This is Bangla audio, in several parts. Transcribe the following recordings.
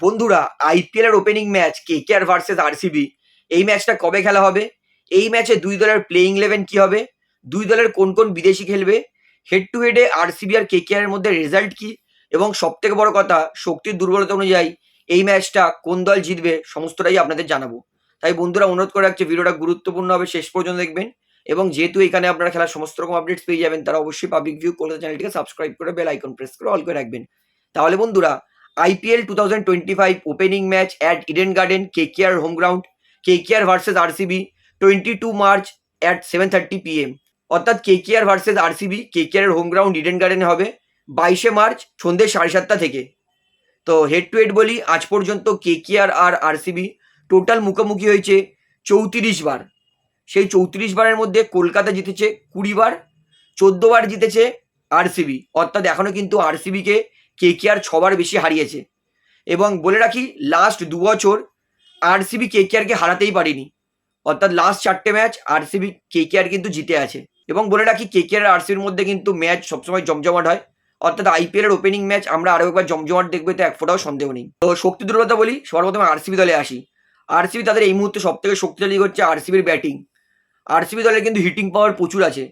বন্ধুরা আইপিএল এর opening match K K R versus RCB এই ম্যাচটা কবে খেলা হবে? এই ম্যাচে দুই দলের প্লেইং ইলেভেন কি হবে? দুই দলের কোন কোন বিদেশি খেলবে? হেড টু হেডে আরসিবি আর কে কে আর মধ্যে রেজাল্ট কি? এবং সব থেকে বড় কথা, শক্তির দুর্বলতা অনুযায়ী এই ম্যাচটা কোন দল জিতবে, সমস্তটাই আপনাদের জানাব। তাই বন্ধুরা, অনুরোধ করে রাখছে, ভিডিওটা গুরুত্বপূর্ণ হবে, শেষ পর্যন্ত দেখবেন। এবং যেহেতু এখানে আপনারা খেলার সমস্ত রকম আপডেটস পেয়ে যাবেন, তারা অবশ্যই পাবলিক ভিউ কলকাতা চ্যানেলটিকে সাবস্ক্রাইব করে বেল আইকন প্রেস করে অল করে রাখবেন। তাহলে বন্ধুরা IPL two thousand twenty five opening match at Eden Garden K K R home ground K K R versus RCB twenty two March at seven thirty PM অর্থাৎ K K R versus RCB K K R home ground Eden গার্ডেনে হবে বাইশে মার্চ সন্ধ্যে সাড়ে সাতটা থেকে। তো হেড টু হেড বলি, আজ পর্যন্ত কে কে আর আর আরসিবি টোটাল মুখোমুখি হয়েছে চৌত্রিশ বার। সেই চৌত্রিশ বারের মধ্যে কলকাতা জিতেছে কুড়ি বার, চোদ্দ বার জিতেছে আরসিবি অর্থাৎ এখনও কিন্তু আরসিবিকে কে কে আর ছবার বেশি হারিয়েছে। এবং বলে রাখি লাস্ট দু বছর আরসিবি কে কে আরকে হারাতেই পারেনি। অর্থাৎ লাস্ট চারটে ম্যাচ আরসিবি কে কে আর কিন্তু জিতে আছে। এবং বলে রাখি, কে কে আর আরসিবির মধ্যে কিন্তু ম্যাচ সবসময় জমজমাট হয়। অর্থাৎ আইপিএল এর ওপেনিং ম্যাচ আমরা আরও একবার জমজমাট দেখবে তো এক ফোটাও সন্দেহ নেই। তো শক্তি দুর্বলতা বলি সবার প্রথমে আরসিবি দলে আসি। আরসিবি তাদের এই মুহূর্তে সব থেকে শক্তিশালী হচ্ছে আরসিবির ব্যাটিং আরসিবি দলের কিন্তু হিটিং পাওয়ার প্রচুর আছে।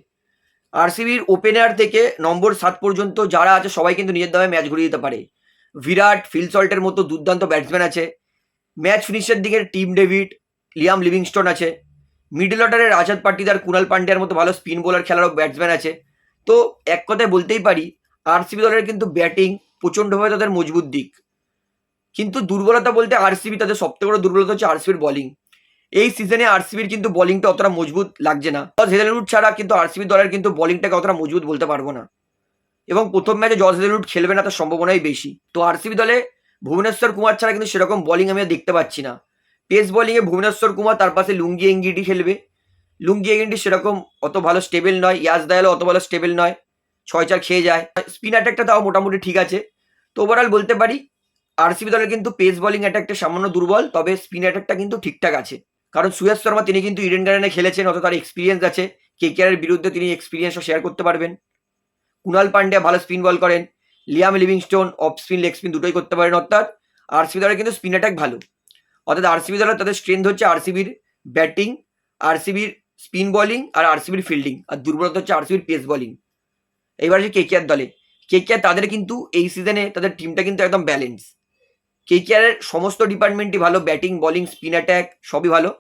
আরসিবির ওপেনার থেকে নম্বর সাত পর্যন্ত যারা আছে, সবাই কিন্তু নিজের দামে ম্যাচ ঘুরিয়ে দিতে পারে। বিরাট ফিলসল্টের মতো দুর্দান্ত ব্যাটসম্যান আছে। ম্যাচ ফিনিশের দিকে টিম ডেভিড লিয়াম লিভিংস্টোন আছে। মিডল অর্ডারের আজাদ পাটিদার, কুনাল পান্ডিয়ার মতো ভালো স্পিন বোলার খেলারও ব্যাটসম্যান আছে। তো এক কথায় বলতেই পারি, আরসিবি দলের কিন্তু ব্যাটিং প্রচণ্ডভাবে তাদের মজবুত দিক। কিন্তু দুর্বলতা বলতে আরসিবি তাদের সবথেকে বড় দুর্বলতা হচ্ছে আরসিবির বলিং এই সিজনে আরসিবির কিন্তু বলিংটা অতটা মজবুত লাগছে না। হেজেলউড ছাড়া কিন্তু আরসিবি দলের কিন্তু বলিংটাকে অতটা মজবুত বলতে পারব না। এবং প্রথম ম্যাচে জজ হেজেলউড খেলবে না তার সম্ভাবনাই বেশি। তো আরসিবি দলে ভুবনেশ্বর কুমার ছাড়া কিন্তু সেরকম বলিং আমি দেখতে পাচ্ছি না। পেস বলিংয়ে ভুবনেশ্বর কুমার, তার পাশে লুঙ্গি এঙ্গিটি খেলবে। লুঙ্গি এঙ্গিটি সেরকম অত ভালো স্টেবল নয় ইয়াজ দায়ালও অত ভালো স্টেবল নয় ছয় চার খেয়ে যায়। স্পিন অ্যাটাকটা তাও মোটামুটি ঠিক আছে। তো ওভারঅল বলতে পারি আরসিবি দলের কিন্তু পেস বলিং অ্যাটাকটা সামান্য দুর্বল, তবে স্পিন অ্যাটাকটা কিন্তু ঠিকঠাক আছে। কারণ সুয়াস শর্মা, তিনি কিন্তু ইডেন গার্ডেনে খেলেছেন, অত তার এক্সপিরিয়েন্স আছে। কে এর বিরুদ্ধে তিনি এক্সপিরিয়েন্সও শেয়ার করতে পারবেন। কুনাল পান্ডে ভালো স্পিন বল করেন। Liam Livingstone off spin leg spin দুটোই করতে পারেন, অর্থাৎ আরসিবি দলের কিন্তু স্পিন অ্যাটাক ভালো। অর্থাৎ আরসিবি দলের তাদের স্ট্রেংথ হচ্ছে আরসিবির ব্যাটিং আরসিবির স্পিন বোলিং আর আরসিবির ফিল্ডিং আর দুর্বলতা হচ্ছে আরসিবির পেস বোলিং এইবার আছে কেকেআর দলে। কেকেআর তাদের কিন্তু এই সিজনে তাদের টিমটা কিন্তু একদম ব্যালেন্স কেকেআরের সমস্ত ডিপার্টমেন্টই ভালো ব্যাটিং বোলিং স্পিন অ্যাটাক সবই ভালো।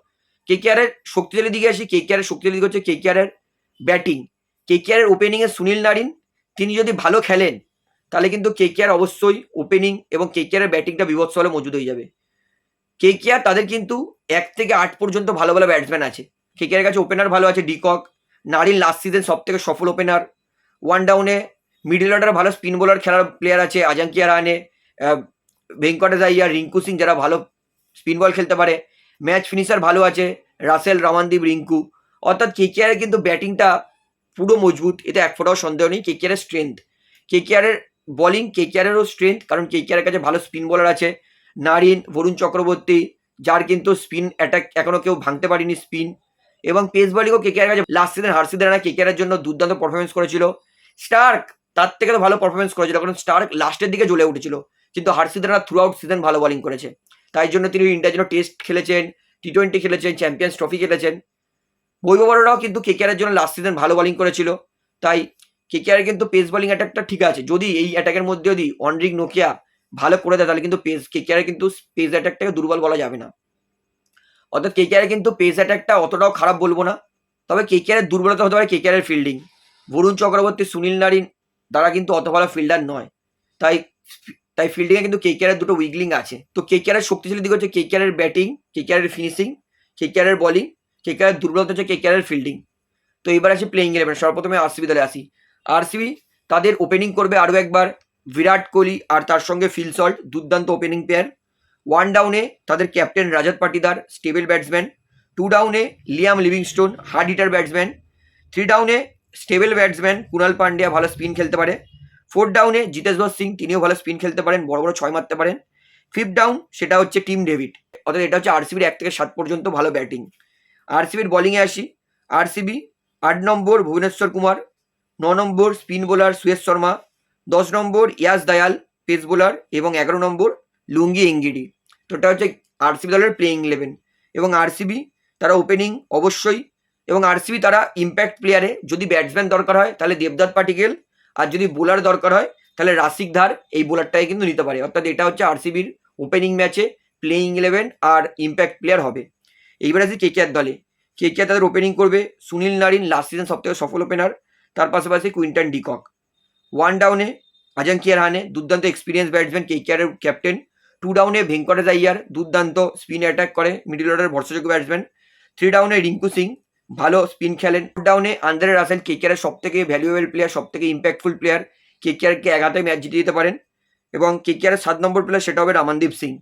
কেকেআরের শক্তিশালী দিকে আসি কে কেকেআরের শক্তিশালী দিকে হচ্ছে কে কেকেআরের ব্যাটিং কে কেকেআরের ওপেনিংয়ে সুনীল নারিন, তিনি যদি ভালো খেলেন, তাহলে কিন্তু কে কেকেআর অবশ্যই ওপেনিং এবং কে কেকেআরের ব্যাটিংটা বিভৎস হলে মজুদ হয়ে যাবে। কে কেকেআর তাদের কিন্তু এক থেকে আট পর্যন্ত ভালো ভালো ব্যাটসম্যান আছে। কে কেকেআরের কাছে ওপেনার ভালো আছে ডিকক নারিন লাস্ট সিজন সব থেকে সফল ওপেনার ওয়ান ডাউনে মিডল অর্ডার ভালো স্পিন বোলার খেলার প্লেয়ার আছে, আজাঙ্কিয়া রাহানে ভেঙ্কটেশ আইয়ার, রিঙ্কু সিং যারা ভালো স্পিন বল খেলতে পারে ম্যাচ ফিনিশার ভালো আছে, রাসেল, রামানদীপ, রিঙ্কু। অর্থাৎ কেকেআরের কিন্তু ব্যাটিংটা পুরো মজবুত এতে এক ফোটাও সন্দেহ নেই। কেকেআরের স্ট্রেংথ কেকেআরের বলিং কেকেআরেরও স্ট্রেংথ কারণ কেকেআরের কাছে ভালো স্পিন বোলার আছে। নারিন, বরুণ চক্রবর্তী, যার কিন্তু স্পিন অ্যাটাক এখনও কেউ ভাঙতে পারেনি স্পিন এবং পেস বলিংও কেকেআর কাছে লাস্ট সিজন হার্সিদ রানা কেকেআরের জন্য দুর্দান্ত পারফরমেন্স করেছিল। স্টার্ক তার থেকে তো ভালো পারফরমেন্স করেছিল, কারণ স্টার্ক লাস্টের দিকে জ্বলে উঠেছিল। কিন্তু Harshit Rana throughout season ভালো বলিং করেছে। তাই জন্য তিনি ইন্ডিয়ার জন্য টেস্ট খেলেছেন টি টোয়েন্টি খেলেছেন চ্যাম্পিয়ন্স ট্রফি খেলেছেন। বৈভবরাও কিন্তু কেকেআরের জন্য লাস্ট সিজন ভালো বলিং করেছিল। তাই কেকেআরের কিন্তু পেস বলিং অ্যাটাকটা ঠিক আছে। যদি এই অ্যাটাকের মধ্যে যদি অনরিক নোকিয়া ভালো করে দেয়, তাহলে কিন্তু পেস কেকেআরের কিন্তু পেস অ্যাটাকটাকে দুর্বল বলা যাবে না। অর্থাৎ কেকেআরের কিন্তু পেস অ্যাটাকটা অতটাও খারাপ বলব না। তবে কেকেআরের দুর্বলতা হতে পারে কেকেআরের fielding Varun Chakravarthy Sunil Narine তারা কিন্তু অত ভালো ফিল্ডার নয়। তাই তাই ফিল্ডিংয়ে কিন্তু কেকেআরের দুটো উইগলিং আছে। তো কেকেআরের শক্তিশালী দিক হচ্ছে কেকেআরের ব্যাটিং কেকেআরের ফিনিশিং কেকেআরের বলিং কেকেআরের দুর্বলতা হচ্ছে কেকেআরের ফিল্ডিং তো এবার আসি প্লেইং ইলেভেন সর্বপ্রথমে আরসিবি দলে আসি। আরসিবি তাদের ওপেনিং করবে আরও একবার বিরাট কোহলি আর তার সঙ্গে ফিল সল্ট, দুর্দান্ত ওপেনিং পেয়ার ওয়ান ডাউনে তাদের captain Rajat Patidar stable batsman two ডাউনে Liam Livingstone hard hitter batsman three ডাউনে স্টেবল ব্যাটসম্যান কুনাল পান্ডিয়া ভালো স্পিন খেলতে পারে। ফোর্থ ডাউনে জিতেশবর সিং, তিনিও ভালো স্পিন খেলতে পারেন, বড় বড় ছয় মারতে পারেন। ফিফথ ডাউন সেটা হচ্ছে টিম ডেভিড। অর্থাৎ এটা হচ্ছে আরসিবির এক থেকে সাত পর্যন্ত ভালো ব্যাটিং আরসিবির বলিংয়ে আসি। আরসিবি আট নম্বর ভুবনেশ্বর কুমার, ন নম্বর স্পিন বোলার সুয়েশ শর্মা, দশ নম্বর ইয়াস দয়াল পেস বোলার এবং এগারো নম্বর লুঙ্গি এঙ্গিডি তো এটা হচ্ছে আরসিবি দলের প্লেইং ইলেভেন এবং আরসিবি তারা ওপেনিং অবশ্যই। এবং আরসিবি তারা ইম্প্যাক্ট প্লেয়ারে যদি ব্যাটসম্যান দরকার হয়, তাহলে দেবদাত পাটিকেল আর যদি বোলার দরকার হয়, তাহলে রাসিক ধার এই বোলারটাই কিন্তু নিতে পারে। অর্থাৎ এটা হচ্ছে আরসিবির ওপেনিং ম্যাচে প্লেইং ইলেভেন আর ইম্প্যাক্ট প্লেয়ার হবে। এইবার আছে কেকেআর দলে। কেকেআর তাদের ওপেনিং করবে। সুনীল নারিন লাস্ট সিজন সবথেকে সফল ওপেনার তার পাশাপাশি কুইন্টন ডিকক। ওয়ান ডাউনে আজাঙ্কিয়ার হানে দুর্দান্ত এক্সপিরিয়েন্স ব্যাটসম্যান কেকেআরের ক্যাপ্টেন টু ডাউনে ভেঙ্কটেশ আইয়ার দুর্দান্ত স্পিন অ্যাটাক করে মিডল অর্ডার ভরসাযোগ্য ব্যাটসম্যান থ্রি ডাউনে রিঙ্কু সিং। ভালো স্পিন খেলেন। ডাউনে আন্দ্রে রাসেল কেকেআরের সব থেকে ভ্যালুয়েবল প্লেয়ার সব থেকে ইম্প্যাক্টফুল প্লেয়ার কেকেআরকে এক হাতে ম্যাচ জিতে দিতে পারেন। এবং কেকেআরের সাত নম্বর প্লেয়ার সেটা হবে রামানদীপ সিং।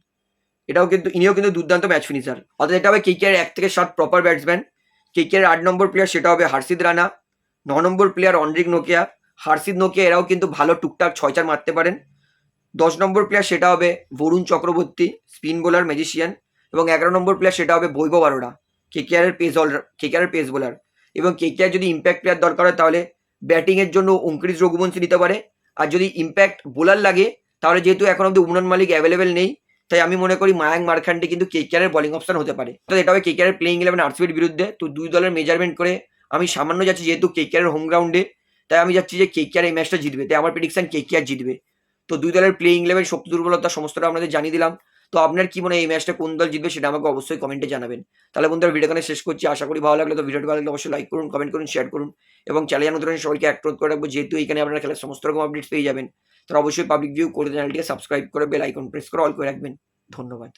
এটাও কিন্তু, ইনিও কিন্তু দুর্দান্ত ম্যাচ ফিনিশার অর্থাৎ এটা হবে কেকেআর এক থেকে সাত প্রপার ব্যাটসম্যান কেকেআর আট নম্বর প্লেয়ার সেটা হবে হার্ষিদ রানা। ন নম্বর প্লেয়ার অনরিক নোকিয়া। হার্ষিদ নোকিয়া এরাও কিন্তু ভালো টুকটাক ছয় চার মারতে পারেন। দশ নম্বর প্লেয়ার সেটা হবে Varun Chakravarthy spin bowler magician এবং এগারো নম্বর প্লেয়ার সেটা হবে বৈভব আরোরা কেকেআরের পেস অল কেকেআরের পেস বোলার এবং কেকেআর যদি ইম্প্যাক্ট প্লেয়ার দরকার হয় তাহলে ব্যাটিংয়ের জন্য অঙ্কুরিশ রঘুবংশী নিতে পারে। আর যদি ইম্প্যাক্ট বোলার লাগে, তাহলে যেহেতু এখন অব্দি উমরান মালিক অ্যাভেলেবেল নেই, তাই আমি মনে করি মায়াঙ্ক মারখান্ডে কিন্তু কেকেআরের বোলিং অপশন হতে পারে। তো এটা হবে কেকেআরের প্লেইং ইলেভেন আরসিবির বিরুদ্ধে। তো দুই দলের মেজারমেন্ট করে আমি সামান্য যাচ্ছি যেহেতু কেকেআরের হোম গ্রাউন্ডে তাই আমি যাচ্ছি যে কেকেআর এই ম্যাচটা জিতবে। তাই আমার প্রেডিকশন কেকেআর জিতবে। তো দুই দলের প্লেইং ইলেভেন শক্তি দুর্বলতা, সমস্তটা আপনাদের জানিয়ে দিলাম। তো আপনার কি মনে হয় এই ম্যাচটা কোন দল জিতবে সেটা আমাকে অবশ্যই কমেন্টে জানাবেন। তাহলে বন্ধুরা ভিডিও শেষ করছি। আশা করি ভালো লাগলে। তো ভিডিওটি ভালো লাগলে অবশ্যই লাইক করুন কমেন্ট করুন শেয়ার করুন এবং চ্যানেল নতুন সবাইকে অ্যাক্রোধ করে রাখব। যেহেতু এখানে আপনারা খেলার সমস্ত রকম আপডেটস পেয়ে যাবেন তারা অবশ্যই পাবলিক ভিউ করে চ্যানেলটিকে সাবস্ক্রাইব করে বেল আইকন প্রেস করে অল করে রাখবেন। ধন্যবাদ।